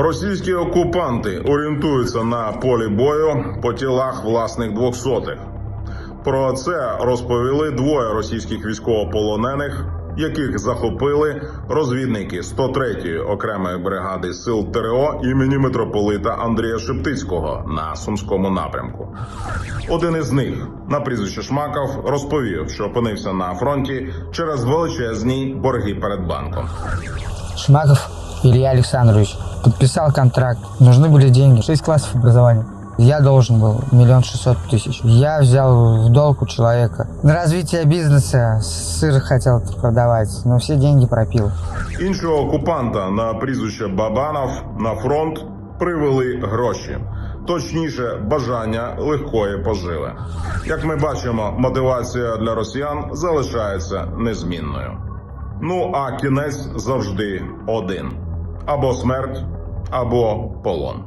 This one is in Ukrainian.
Російські окупанти орієнтуються на полі бою по тілах власних двохсотих. Про це розповіли двоє російських військовополонених, яких захопили розвідники 103-ї окремої бригади сил ТРО імені митрополита Андрія Шептицького на сумському напрямку. Один із них на прізвище Шмаков розповів, що опинився на фронті через величезні борги перед банком. Шмаков Илья Александрович подписал контракт. Нужны были деньги. Шесть классов образования. Я должен был миллион шестьсот тысяч. Я взял в долг у человека. На развитие бизнеса сыр хотел продавать, но все деньги пропил. Іншого окупанта на прізвище Бабанов на фронт привели гроші. Точніше, бажання легкої поживи. Як ми бачимо, мотивація для росіян залишається незмінною. Ну а кінець завжди один: або смерть, або полон.